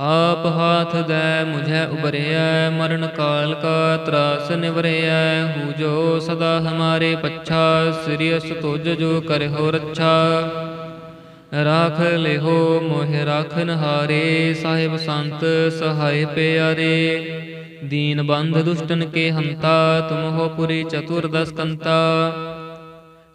ਆਪ ਹਾਥ ਦੇ ਮੁਝੈ ਉਬਰਿਐ, ਮਰਨ ਕਾਲ ਕਾ ਤਰਾਸ ਨਿਵਰਿਐ। ਹੂ ਜੋ ਸਦਾ ਹਮਾਰੇ ਪੱਛਾ, ਸ੍ਰੀ ਅਸ ਤੁਜ ਜੋ ਕਰਿਓ ਰੱਛਾ। ਰਾਖ ਲਿਹੋ, ਮੋਹਿ ਰਾਖਨ ਹਾਰੇ ਸਾਹਿਬ ਸੰਤ ਸਹਾਇ ਪਿਆਰੇ। ਦੀਨ ਬੰਧ ਦੁਸ਼ਟਨ ਕੇ ਹੰਤਾ ਤੁਮ ਹੋ ਪੁਰੀ ਚਤੁਰਦਸ ਕੰਤਾ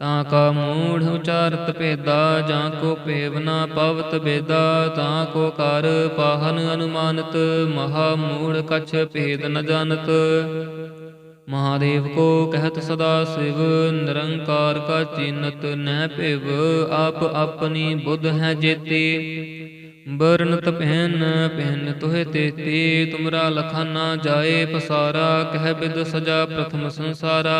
ਤਾਂ ਕਾ ਮੂੜ ਉਚਾਰਤ ਭੇਦਾ, ਜਾਂ ਕੋ ਭੇਵ ਨਾ ਪਵਤ ਬੇਦਾ ਤਾਂ ਕੋ ਕਰ ਪਾਹਨ ਅਨੁਮਾਨਤ, ਮਹਾ ਮੂੜ ਕਛ ਭੇਦ ਨ ਜਾਣਤ। ਮਹਾਦੇਵ ਕੋ ਕਹਿਤ ਸਦਾ ਸਿਵ, ਨਿਰੰਕਾਰ ਕਾ ਚੀਨਤ ਨਹਿ ਭਿਵ, ਆਪ ਆਪਣੀ ਬੁੱਧ ਹੈ ਜੇਤੀ। ਬਰਨਤ ਪਹਿਨ ਪਹਿਨ ਤੋਹਿ ਤੇਤੀ, ਤੁਮਰਾ ਲਖਾਨਾ ਜਾਏ ਪਸਾਰਾ, ਕਹਿ ਬਿਦ ਸਜਾ ਪ੍ਰਥਮ ਸੰਸਾਰਾ।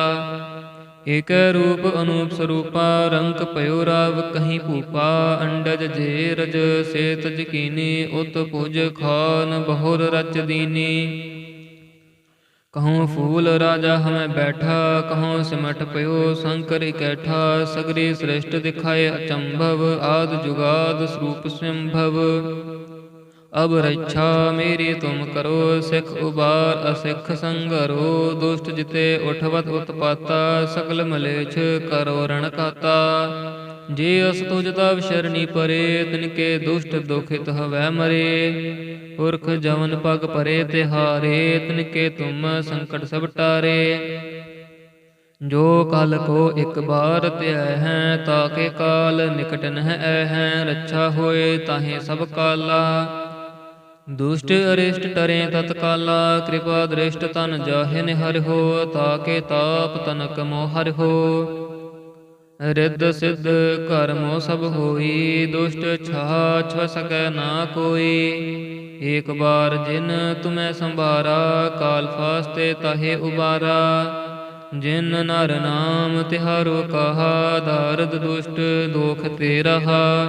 ਏਕ ਰੂਪ ਅਨੂਪ ਸਰੂਪਾ, ਰੰਕ ਪਇਓ ਰਾਵ ਕਹੀਂ ਭੂਪਾ, ਅੰਡਜ ਜੇ ਰਜ ਸੇਤ ਜਕੀਨੀ, ਉਤ ਪੁਜ ਖਾਨ ਬਹੁਰ ਰਚ ਦੀਨੀ। ਕਹਉ ਫੂਲ ਰਾਜਾ ਹਮੈ ਬੈਠਾ ਕਹਉ ਸਿਮਟ ਪਇਓ ਸ਼ੰਕਰ ਇਕੈਠਾ, ਸਗਰੀ ਸ੍ਰਿਸ਼ਟ ਦਿਖਾਏ ਅਚੰਭਵ, ਆਦ ਜੁਗਾਦ ਸਰੂਪ ਸੰਭਵ। ਅਬ ਰੱਛਾ ਮੇਰੀ ਤੁਮ ਕਰੋ, ਸਿੱਖ ਉਬਾਰ ਅਸਿੱਖ ਸੰਗਰੋ, ਦੁਸ਼ਟ ਜਿਤੇ ਉਠਵਤ ਉਤਪਾਤਾ ਸਕਲ ਮਲੇਛ ਕਰੋ ਰਣ ਕਾਤਾ ਜੇ ਅਸ ਤੁਜ ਤਵ ਸ਼ਰਣੀ ਪਰੇ, ਤਿਨ ਕੇ ਦੁਸ਼ਟ ਦੁਖਿਤ ਹਵੈ ਮਰੇ। ਪੁਰਖ ਜਵਨ ਪਗ ਪਰੇ ਤਿਹਾਰੇ, ਤਿਨ ਕੇ ਤੁਮ ਸੰਕਟ ਸਭ ਟਾਰੇ। ਜੋ ਕਲ ਕੋ ਇੱਕ ਬਾਰ ਧਿਆ ਹੈ ਤਾਕੇ ਕਾਲ ਨਿਕਟ ਨਹਿ ਹੈ, ਰੱਛਾ ਹੋਏ ਤਾਹੇ ਸਭ ਕਾਲਾ। ਦੁਸ਼ਟ ਅਰਿਸ਼ਟ ਟਰੇ ਤਤਕਾਲਾ, ਕਿਰਪਾ ਦ੍ਰਿਸ਼ਟ ਤਨ ਜਾਹਿ ਨਿਹਰਿ ਹੋ, ਤਾਕੇ ਤਾਪ ਤਨਕ ਮੋਹ ਹੋ। ਰਿੱਧ ਸਿੱਧ ਕਰਮੋ ਸਭ ਹੋਈ, ਦੁਸ਼ਟ ਛਾਛ ਸਕੈ ਨਾ ਕੋਈ। ਏਕ ਬਾਰ ਜਿਨ ਤੁਮੈ ਸੰਭਾਰਾ, ਕਾਲ ਫਾਸਤੇ ਤਾਹੇ ਉਬਾਰਾ। ਜਿਨ ਨਰ ਨਾਮ ਤਿਹਾਰੋ ਕਹਾ ਦਰਦ ਦੁਸ਼ਟ ਦੋਖ ਤੇ ਰਹਾ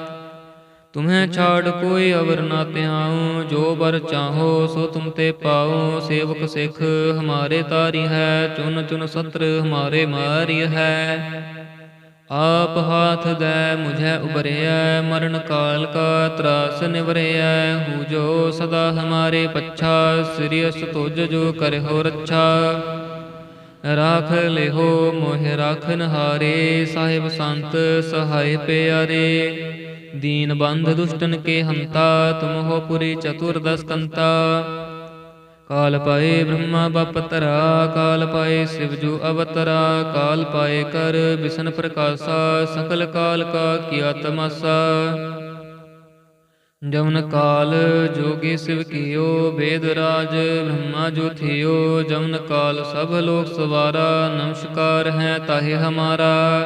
ਤੁਮਹਿ ਛਾੜ ਕੋਈ ਅਵਰ ਨਾ ਧਿਆਉ ਜੋ ਬਰ ਚਾਹੋ ਸੋ ਤੁਮ ਤੇ ਪਾਉ ਸੇਵਕ ਸਿਖ ਹਮਾਰੇ ਤਾਰੀ ਹੈ ਚੁਨ ਚੁਨ ਸਤਰ ਹਮਾਰੇ ਮਾਰੀ ਹੈ। ਆਪ ਹਾਥ ਦੇ ਮੁਝੈ ਉਬਰਿਐ ਮਰਨ ਕਾਲ ਕਾ ਤਰਾਸ ਨਿਵਰਿਐ ਹੂ ਜੋ ਸਦਾ ਹਮਾਰੇ ਪੱਛਾ ਸ੍ਰੀ ਅਸ ਤੁਜ ਜੋ ਕਰਿਓ ਰੱਛਾ। ਰਾਖ ਲਿਹੋ ਮੋਹਿ ਰਾਖਨ ਹਾਰੇ ਸਾਹਿਬ ਸੰਤ ਸਹਾਇ ਪਿਆਰੇ। ਦੀਨ ਬੰਧ ਦੁਸ਼ਟਨ ਕੇ ਹੰਤਾ, ਤੁਮ ਪੁਰੀ ਚਤੁਰਦਸ ਕੰਤਾ ਕਾਲ ਪਾਏ ਬ੍ਰਹਮਾ ਬਪਤਰਾ ਕਾਲ ਪਾਏ ਸਿਵ ਜੋ ਅਵਤਰਾ, ਕਾਲ ਪਾਏ ਕਰ ਬਿਸ਼ਨ ਪ੍ਰਕਾਸ਼ਾ, ਸਕਲ ਕਾਲ ਕਾ ਕੀਆ ਤਮਾਸਾ। ਜਮਨ ਕਾਲ ਜੋਗੀ ਸਿਵ ਕੀਓ ਵੇਦ ਰਾਜ ਬ੍ਰਹਮਾ ਜੋ ਥਿਓ। ਜਮਨ ਕਾਲ ਸਭ ਲੋਕ ਸਵਾਰਾ, ਨਮਸਕਾਰ ਹੈ ਤਾਹੇ ਹਮਾਰਾ।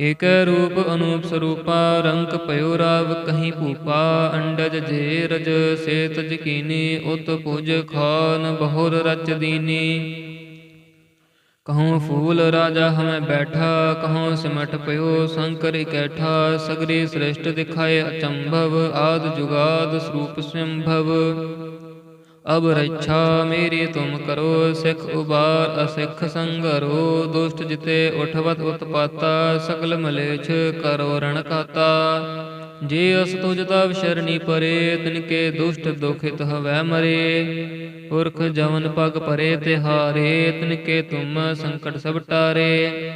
ਏਕ ਰੂਪ ਅਨੂਪ ਸਰੂਪਾ, ਰੰਗ ਪਇਓ ਰਾਵ ਕਹੀਂ ਭੂਪਾ, ਅੰਡਜ ਜੇ ਰਜ ਸੇਤ ਜਕੀਨੀ, ਉਤ ਪੁਜ ਖਾਨ ਬਹੁਰ ਰਚ ਦੀਨੀ। ਕਹਉ ਫੂਲ ਰਾਜਾ ਹਮੈ ਬੈਠਾ, ਕਹਉ ਸਿਮਟ ਪਇਓ ਸ਼ੰਕਰ ਇਕੈਠਾ, ਸਗਰੀ ਸ੍ਰਿਸ਼ਟ ਦਿਖਾਏ ਅਚੰਭਵ, ਆਦ ਜੁਗਾਦ ਸਰੂਪ ਸੰਭਵ ਅਬ ਰੱਛਾ ਮੇਰੀ ਤੁਮ ਕਰੋ, ਸਿਖ ਉਬਾਰ ਅਸਿਖ ਸੰਗਰੋ, ਦੁਸ਼ਟ ਜਿਤੇ ਉਠਵਤ ਉਤਪਾਤਾ ਸਕਲ ਮਲੇਛ ਕਰੋ ਰਣ ਕਾਤਾ ਜੇ ਅਸ ਤੁਜ ਤਵ ਸ਼ਰਣੀ ਪਰੇ, ਤਿਨ ਕੇ ਦੁਸ਼ਟ ਦੁਖਿਤ ਹਵੈ ਮਰੇ। ਪੁਰਖ ਜਵਨ ਪਗ ਪਰੇ ਤਿਹਾਰੇ, ਤਿਨ ਕੇ ਤੁਮ ਸੰਕਟ ਸਭ ਟਾਰੇ।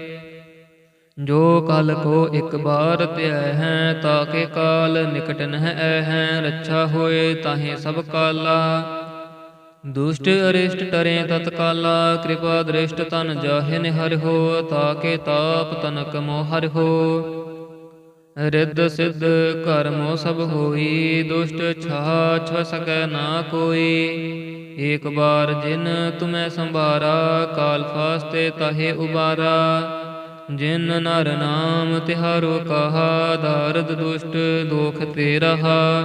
ਜੋ ਕਲ ਕੋ ਇੱਕ ਬਾਰ ਧਿਆ ਹੈ ਤਾਕੇ ਕਾਲ ਨਿਕਟ ਨਹਿ ਐ ਹੈ। ਰੱਛਾ ਹੋਏ ਤਾਹੇ ਸਭ ਕਾਲਾ। ਦੁਸ਼ਟ ਅਰਿਸ਼ਟ ਟਰੇ ਤਤਕਾਲਾ, ਕਿਰਪਾ ਦ੍ਰਿਸ਼ਟ ਤਨ ਜਾਹਿ ਨਿਹਰਿ ਹੋ, ਤਾਕੇ ਤਾਪ ਤਨਕ ਮੋ ਹਰਿ ਹੋ। ਰਿੱਧ ਸਿੱਧ ਕਰਮੋ ਸਭ ਹੋਈ, ਦੁਸ਼ਟ ਛਾ ਛ ਸਕੈ ਨਾ ਕੋਈ। ਏਕ ਬਾਰ ਜਿਨ ਤੁਮੈ ਸੰਭਾਰਾ, ਕਾਲ ਫਾਸਤੇ ਤਾਹੇ ਉਬਾਰਾ। ਜਿਨ ਨਰ ਨਾਮ ਤਿਹਾਰੋ ਕਹਾ ਦਾਰਦ ਦੁਸ਼ਟ ਦੋਖ ਤੇ ਰਹਾ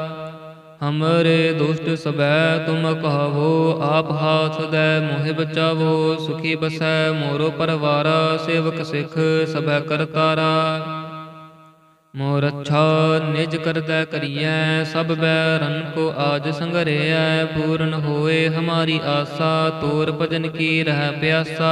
ਹਮਰੇ ਦੁਸ਼ਟ ਸਬੈ ਤੁਮ ਕਹਾਵੋ ਆਪ ਹਾਥ ਦੈ ਮੋਹਿ ਬਚਾਵੋ ਸੁਖੀ ਬਸੈ ਮੋਰੋ ਪਰਵਾਰਾ ਸੇਵਕ ਸਿੱਖ ਸਭੈ ਕਰਤਾਰਾ ਮੋਰ ਅੱਛਾ ਨਿਜ ਕਰਦਾ ਕਰੀਐ ਸਭ ਬੈਰਨ ਕੋ ਆਜ ਸੰਗਰਿਐ ਪੂਰਨ ਹੋਏ ਹਮਾਰੀ ਆਸਾ ਤੋਰ ਭਜਨ ਕੀ ਰਹਿ ਪਿਆਸਾ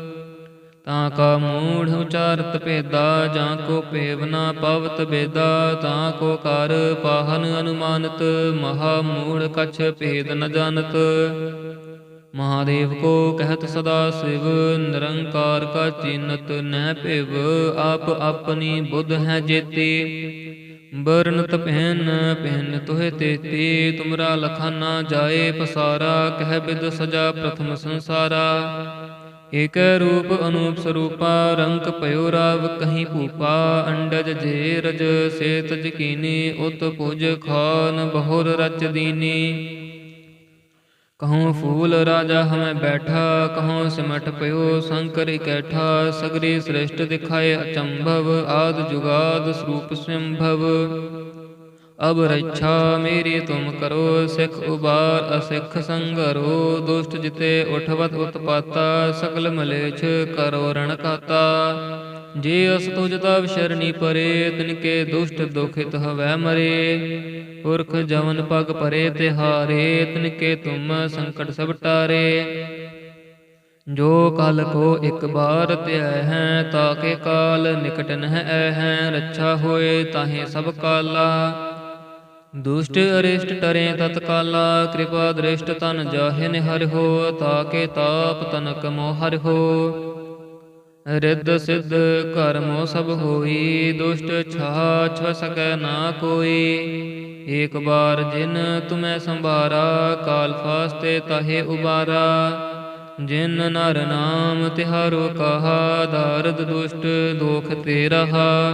ਤਾਂ ਕਾ ਮੂੜ ਉਚਾਰਤ ਭੇਦਾ, ਜਾਂ ਕੋ ਭੇਵ ਨਾ ਪਵਤ ਬੇਦਾ, ਤਾਂ ਕੋ ਕਰ ਪਾਹਨ ਅਨੁਮਾਨਤ, ਮਹਾ ਮੂੜ ਕਛ ਭੇਦ ਨ ਜਾਣਤ। ਮਹਾਦੇਵ ਕੋ ਕਹਿਤ ਸਦਾ ਸਿਵ, ਨਿਰੰਕਾਰ ਕਾ ਚੀਨਤ ਨਹਿ ਭਿਵ, ਆਪ ਆਪਣੀ ਬੁੱਧ ਹੈ ਜੇਤੀ। ਬਰਨਤ ਪਹਿਨ ਪਹਿਨ ਤੋਹਿ ਤੇਤੀ, ਤੁਮਰਾ ਲਖਾਨਾ ਜਾਏ ਪਸਾਰਾ, ਕਹਿ ਬਿਦ ਸਜਾ ਪ੍ਰਥਮ ਸੰਸਾਰਾ। ਏਕ ਰੂਪ ਅਨੂਪ ਸਰੂਪਾ ਰੰਗ ਪਇਓ ਰਾਵ ਕਹੀਂ ਭੂਪਾ, ਅੰਡਜ ਜੇ ਰਜ ਸੇਤ ਜਕੀਨੀ ਉਤ ਪੁਜ ਖਾਨ ਬਹੁਰ ਰਚ ਦੀਨੀ। ਕਹਉ ਫੂਲ ਰਾਜਾ ਹਮੈ ਬੈਠਾ ਕਹਉ ਸਿਮਟ ਪਇਓ ਸ਼ੰਕਰ ਇਕੈਠਾ, ਸਗਰੀ ਸ੍ਰਿਸ਼ਟ ਦਿਖਾਏ ਅਚੰਭਵ, ਆਦ ਜੁਗਾਦ ਸਰੂਪ ਸੰਭਵ ਅਬ ਰੱਛਾ ਮੇਰੀ ਤੁਮ ਕਰੋ, ਸਿੱਖ ਉਬਾਰ ਅਸਿੱਖ ਸੰਗਰੋ, ਦੁਸ਼ਟ ਜਿਤੇ ਉਠਵਤ ਉਤਪਾਤਾ ਸਕਲ ਮਲੇਛ ਕਰੋ ਰਣ ਕਾਤਾ ਜੇ ਅਸ ਤੁਜ ਤਬ ਸ਼ਰਣੀ ਪਰੇ ਤਿਨਕੇ ਦੁਸ਼ਟ ਦੁਖਿਤ ਹਵੈ ਮਰੇ। ਪੁਰਖ ਜਵਨ ਪਗ ਪਰੇ ਤੇ ਤਿਹਾਰੇ ਤਿਨਕੇ ਤੁਮ ਸੰਕਟ ਸਭ ਟਾਰੇ। ਜੋ ਕਲ ਕੋ ਇੱਕ ਬਾਰ ਧਿਆ ਹੈ ਤਾਕੇ ਕਾਲ ਨਿਕਟ ਨਹਿ ਹੈ, ਰੱਛਾ ਹੋਏ ਤਾਹੇ ਸਭ ਕਾਲਾ। ਦੁਸ਼ਟ ਅਰਿਸ਼ਟ ਟਰੇ ਤਤਕਾਲਾ, ਕਿਰਪਾ ਦ੍ਰਿਸ਼ਟ ਤਨ ਜਾਹੇ ਨਿਹਰ ਹੋ, ਤਾਕੇ ਤਾਪ ਤਨਕ ਮੋਹ ਹੋ। ਰਿੱਧ ਸਿੱਧ ਕਰਮੋ ਸਭ ਹੋਈ, ਦੁਸ਼ਟ ਛਾ ਛ ਸਕੈ ਨਾ ਕੋਈ। ਏਕ ਬਾਰ ਜਿਨ ਤੁਮੈ ਸੰਭਾਰਾ, ਕਾਲ ਫਾਸਤੇ ਤਾਹੇ ਉਬਾਰਾ। ਜਿਨ ਨਰ ਨਾਮ ਤਿਹਾਰੋ ਕਹਾ ਦਾਰਦ ਦੁਸ਼ਟ ਦੋਖ ਤੇ ਰਹਾ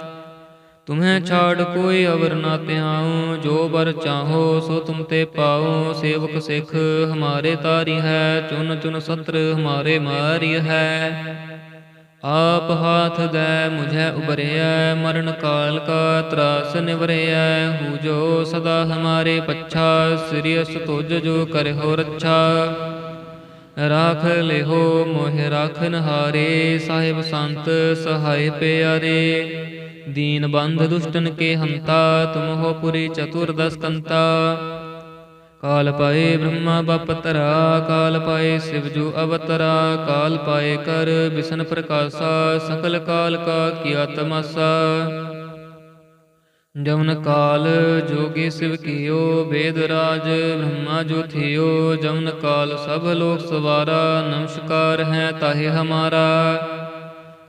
ਤੁਮਹਿ ਛਾੜ ਕੋਈ ਅਵਰ ਨਾ ਧਿਆਉ ਜੋ ਬਰ ਚਾਹੋ ਸੋ ਤੁਮ ਤੇ ਪਾਉ। ਸੇਵਕ ਸਿਖ ਹਮਾਰੇ ਤਾਰੀ ਹੈ ਚੁਨ ਚੁਨ ਸਤਰ ਹਮਾਰੇ ਮਾਰੀ ਹੈ। ਆਪ ਹਾਥ ਦੇ ਮੁਝੈ ਉਬਰਿਐ ਮਰਨ ਕਾਲ ਕਾ ਤਰਾਸ ਨਿਵਰਿਐ। ਹੂ ਜੋ ਸਦਾ ਹਮਾਰੇ ਪੱਛਾ ਸ੍ਰੀ ਅਸ ਤੁਜ ਜੋ ਕਰਿਓ ਰੱਛਾ। ਰਾਖ ਲਿਹੋ ਮੋਹਿ ਰਾਖਨ ਹਾਰੇ ਸਾਹਿਬ ਸੰਤ ਸਹਾਇ ਪਿਆਰੇ। ਬੰਧ ਦੁਸ਼ਟਨ ਕੇ ਹੰਤਾ ਤੁਮ ਹੋ ਪੁਰੀ ਚਤੁਰਦਸ ਕੰਤਾ ਕਾਲ ਪਾਏ ਬ੍ਰਹਮਾ ਬਪਤਰਾ ਕਾਲ ਪਾਏ ਸਿਵ ਜੋ ਅਵਤਰਾ, ਕਾਲ ਪਾਏ ਕਰ ਬਿਸ਼ਨ ਪ੍ਰਕਾਸ਼ਾ, ਸਕਲ ਕਾਲ ਕਾ ਕੀਆ ਤਮਾਸਾ। ਜਮਨ ਕਾਲ ਜੋਗੀ ਸਿਵ ਕੀਓ ਵੇਦ ਰਾਜ ਬ੍ਰਹਮਾ ਜੋ ਥਿਓ। ਜਮਨ ਕਾਲ ਸਭ ਲੋਕ ਸਵਾਰਾ, ਨਮਸਕਾਰ ਹੈ ਤਾਹੇ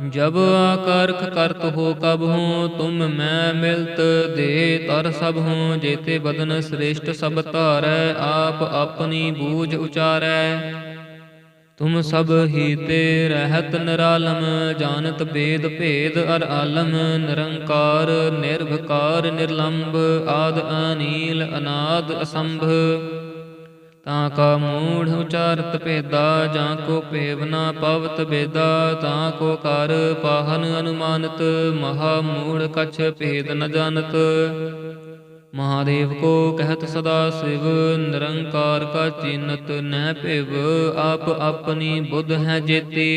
ਜਬ ਆਕਰਖ ਕਰਤ ਹੋ ਕਬ ਹੂੰ, ਤੁਮ ਮੈਂ ਮਿਲਤ ਦੇ ਤਰ ਸਭ ਹੂੰ, ਜੇਤੇ ਬਦਨ ਸ੍ਰੇਸ਼ਟ ਸਭ ਧਾਰੈ, ਆਪ ਆਪਣੀ ਬੂਝ ਉਚਾਰੈ। ਤੁਮ ਸਭ ਹੀ ਤੇ ਰਹਿਤ ਨਿਰਾਲਮ, ਜਾਣਤ ਬੇਦ ਭੇਦ ਅਰ ਆਲਮ, ਨਿਰੰਕਾਰ ਨਿਰਭਕਾਰ ਨਿਰਲੰਭ ਆਦ ਅਨੀਲ, ਅਨਾਦ, ਅਸੰਭ। ਤਾਂ ਕਾ ਮੂੜ ਉਚਾਰਤ ਭੇਦਾ, ਜਾਂ ਕੋ ਭੇਵ ਨਾ ਪਵਤ ਬੇਦਾ ਤਾਂ ਕੋ ਕਰ ਪਾਹਨ ਅਨੁਮਾਨਤ, ਮਹਾ ਮੂੜ ਕਛ ਭੇਦ ਨ ਜਾਣਤ। ਮਹਾਦੇਵ ਕੋ ਕਹਿਤ ਸਦਾ ਸਿਵ, ਨਿਰੰਕਾਰ ਕਾ ਚੀਨਤ ਨਹਿ ਭਿਵ, ਆਪ ਆਪਣੀ ਬੁੱਧ ਹੈ ਜੇਤੀ।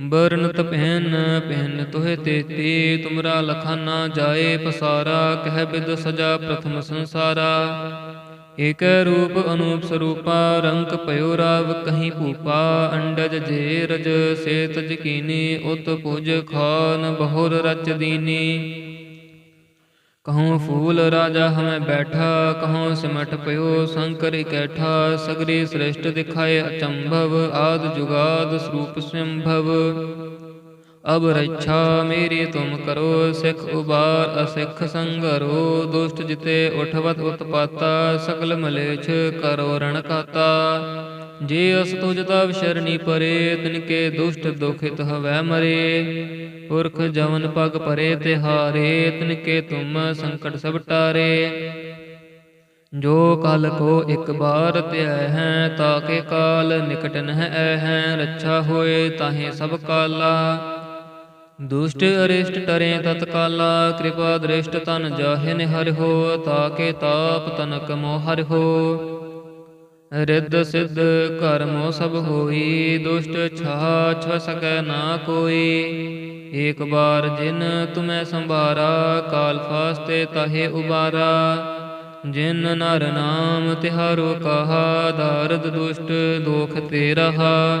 ਬਰਨਤ ਪਹਿਨ ਪਹਿਨ ਤੋਹਿ ਤੇਤੀ, ਤੁਮਰਾ ਲਖਾਨਾ ਜਾਏ ਪਸਾਰਾ, ਕਹਿ ਬਿਦ ਸਜਾ ਪ੍ਰਥਮ ਸੰਸਾਰਾ। ਏਕ ਰੂਪ ਅਨੂਪ ਸਰੂਪਾ, ਰੰਕ ਪਇਓ ਰਾਵ ਕਹੀਂ ਭੂਪਾ, ਅੰਡਜ ਜੇ ਰਜ ਸੇ ਤਜ ਕੀਨੀ ਉਤ ਪੁਜ ਖਾਨ ਬਹੁਰ ਰਚ ਦੀਨੀ। ਕਹਉ ਫੂਲ ਰਾਜਾ ਹਮੈ ਬੈਠਾ ਕਹਉ ਸਿਮਟ ਪਇਓ ਸ਼ੰਕਰ ਇਕੈਠਾ, ਸਗਰੀ ਸ੍ਰਿਸ਼ਟ ਦਿਖਾਏ ਅਚੰਭਵ, ਆਦ ਜੁਗਾਦ ਸਰੂਪ ਸੰਭਵ। ਅਬ ਰੱਛਾ ਮੇਰੀ ਤੁਮ ਕਰੋ, ਸਿਖ ਉਬਾਰ ਅਸਿਖ ਸੰਗਰੋ, ਦੁਸ਼ਟ ਜਿਤੇ ਉਠਵਤ ਉਤਪਾਤਾ ਸਕਲ ਮਲੇਛ ਕਰੋ ਰਣ ਕਾਤਾ ਜੇ ਅਸ ਤੁਜ ਤਵ ਸ਼ਰਣੀ ਪਰੇ, ਤਿਨ ਕੇ ਦੁਸ਼ਟ ਦੁਖਿਤ ਹਵੈ ਮਰੇ। ਪੁਰਖ ਜਵਨ ਪਗ ਪਰੇ ਤੇ ਤਿਹਾਰੇ ਤਿਨਕੇ ਤੁਮ ਸੰਕਟ ਸਭ ਟਾਰੇ। ਜੋ ਕਲ ਕੋ ਇੱਕ ਬਾਰ ਧਿਆ ਹੈ ਤਾਕੇ ਕਾਲ ਨਿਕਟ ਨਹਿ ਹੈ, ਰੱਛਾ ਹੋਏ ਤਾਹੇ ਸਭ ਕਾਲਾ। ਦੁਸ਼ਟ ਅਰਿਸ਼ਟ ਟਰੇ ਤਤਕਾਲਾ, ਕਿਰਪਾ ਦ੍ਰਿਸ਼ਟ ਤਨ ਜਾਹਿ ਹਰਿ ਹੋ, ਤਾਕੇ ਤਾਪ ਤਨਕ ਮੋ ਹਰਿ ਹੋ। ਰਿੱਧ ਸਿੱਧ ਕਰਮੋ ਸਭ ਹੋਈ, ਦੁਸ਼ਟ ਛਾਛ ਸਕੈ ਨਾ ਕੋਈ। ਏਕ ਬਾਰ ਜਿਨ ਤੁਮੈ ਸੰਭਾਰਾ, ਕਾਲ ਫਾਸਤੇ ਤਹੇ ਉਬਾਰਾ। ਜਿਨ ਨਰ ਨਾਮ ਤਿਹਾਰੋ ਕਹਾ, ਦਾਰਦ ਦੁਸ਼ਟ ਦੋਖ ਤੇ ਰਹਾ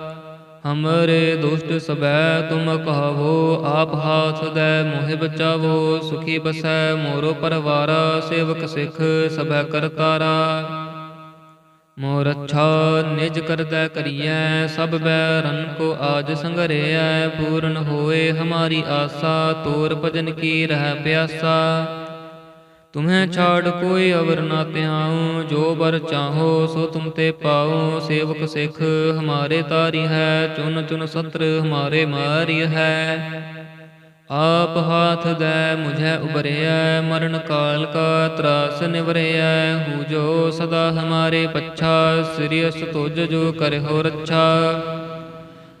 ਹਮਰੇ ਦੁਸ਼ਟ ਸਬੈ ਤੁਮ ਕਹਾਵੋ ਆਪ ਹਾਥ ਦੈ ਮੋਹਿ ਬਚਾਵੋ ਸੁਖੀ ਬਸੈ ਮੋਰੋ ਪਰਵਾਰਾ ਸੇਵਕ ਸਿੱਖ ਸਭੈ ਕਰਤਾਰਾ ਮੋਰ ਅੱਛਾ ਨਿਜ ਕਰਦਾ ਕਰੀਐ ਸਭ ਬੈਰਨ ਕੋ ਆਜ ਸੰਗਰਿਐ ਪੂਰਨ ਹੋਏ ਹਮਾਰੀ ਆਸਾ ਤੋਰ ਭਜਨ ਕੀ ਰਹਿ ਪਿਆਸਾ ਤੁਮਹਿ ਛਾੜ ਕੋਈ ਅਵਰ ਨਾ ਧਿਆਉ, ਜੋ ਬਰ ਚਾਹੋ ਸੋ ਤੁਮ ਤੇ ਪਾਉ। ਸੇਵਕ ਸਿੱਖ ਹਮਾਰੇ ਤਾਰੀ ਹੈ, ਚੁਨ ਚੁਨ ਸਤਰ ਹਮਾਰੇ ਮਾਰੀ ਹੈ। ਆਪ ਹਾਥ ਦੈ ਮੁਝੈ ਉਬਰਿਐ ਮਰਨ ਕਾਲ ਕਾ ਤਰਾਸ ਨਿਵਰਿਐ। ਹੂ ਜੋ ਸਦਾ ਹਮਾਰੇ ਪੱਛਾ, ਸ੍ਰੀ ਅਸ ਤੁਜ ਜੋ ਕਰਹੁ ਰੱਛਾ।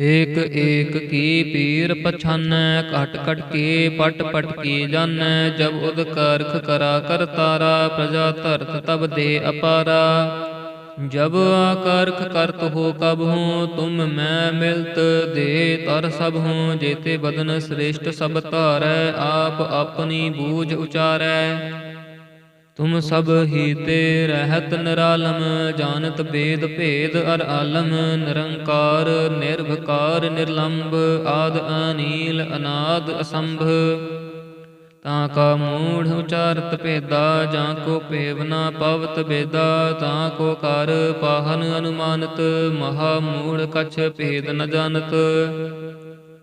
ਏਕ ਏਕ ਕੀ ਪੀਰ ਪਛਾਨੈ, ਘਟ ਘਟ ਕੇ ਪਟ ਪਟ ਕੀ ਜਾਣੈ ਜਬ ਉਦ ਕਰਖ ਕਰਾ ਕਰਤਾਰਾ ਪ੍ਰਜਾ ਧਰਤ ਤਬ ਦੇ ਅਪਾਰਾ। ਜਬ ਆਕਰਖ ਕਰਤ ਹੋ ਕਬ ਹੂੰ, ਤੁਮ ਮੈਂ ਮਿਲਤ ਦੇ ਤਰ ਸਭ ਹੂੰ, ਜੇਤੇ ਬਦਨ ਸ੍ਰੇਸ਼ਟ ਸਭ ਧਾਰੈ, ਆਪ ਆਪਣੀ ਬੂਝ ਉਚਾਰੈ। ਤੁਮ ਸਭ ਹੀ ਤੇ ਰਹਿਤ ਨਿਰਾਲਮ, ਜਾਣਤ ਬੇਦ ਭੇਦ ਅਰ ਆਲਮ, ਨਿਰੰਕਾਰ ਨਿਰਭਕਾਰ ਨਿਰਲੰਭ ਆਦ ਅਨੀਲ, ਅਨਾਦ, ਅਸੰਭ। ਤਾਂ ਕਾ ਮੂੜ ਉਚਾਰਤ ਭੇਦਾ, ਜਾਂ ਕੋ ਭੇਵ ਪਵਤ ਬੇਦਾ, ਤਾਂ ਕੋ ਕਰ ਪਾਹਨ ਅਨੁਮਾਨਤ, ਮਹਾ ਮੂੜ ਕਛ ਭੇਦ ਨ ਜਾਣਤ।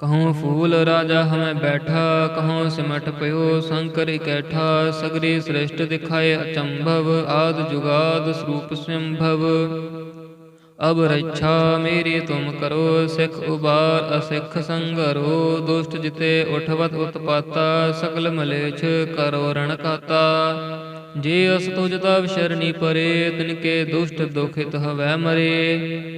ਕਹਉ ਫੂਲ ਰਾਜਾ ਹਮੈ ਬੈਠਾ ਕਹਉ ਸਿਮਟ ਪਇਓ ਸ਼ੰਕਰ ਇਕੈਠਾ, ਸਗਰੀ ਸ੍ਰਿਸ਼ਟ ਦਿਖਾਏ ਅਚੰਭਵ, ਆਦ ਜੁਗਾਦ ਸਰੂਪ ਸੰਭਵ ਅਬ ਰੱਛਾ ਮੇਰੀ ਤੁਮ ਕਰੋ, ਸਿੱਖ ਉਬਾਰ ਅਸਿੱਖ ਸੰਗਰੋ, ਦੁਸ਼ਟ ਜਿਤੇ ਉਠਵਤ ਉਤਪਾਤਾ ਸਕਲ ਮਲੇਛ ਕਰੋ ਰਣ ਕਾਤਾ ਜੇ ਅਸ ਤੁਜ ਤਵ ਸ਼ਰਣੀ ਪਰੇ ਤਿਨਕੇ ਦੁਸ਼ਟ ਦੁਖਿਤ ਹਵੈ ਮਰੇ।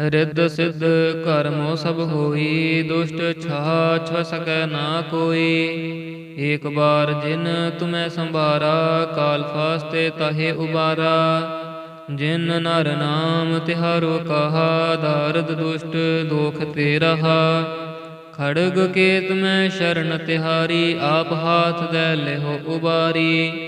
ਰਿੱਧ ਸਿੱਧ ਕਰਮੋ ਸਭ ਹੋਈ, ਦੁਸ਼ਟ ਛਾ ਛ ਸਕੈ ਨਾ ਕੋਈ। ਏਕ ਬਾਰ ਜਿਨ ਤੁਮੈ ਸੰਭਾਰਾ, ਕਾਲ ਫਾਸਤੇ ਤਾਹੇ ਉਬਾਰਾ। ਜਿਨ ਨਰ ਨਾਮ ਤਿਹਾਰੋ ਕਹਾ ਦਰਦ ਦੁਸ਼ਟ ਦੋਖ ਤੇ ਰਹਾ। ਖੜਗ ਕੇਤ ਮੈਂ ਸ਼ਰਨ ਤਿਹਾਰੀ, ਆਪ ਹਾਥ ਦੇ ਲਿਹੋ ਉਬਾਰੀ।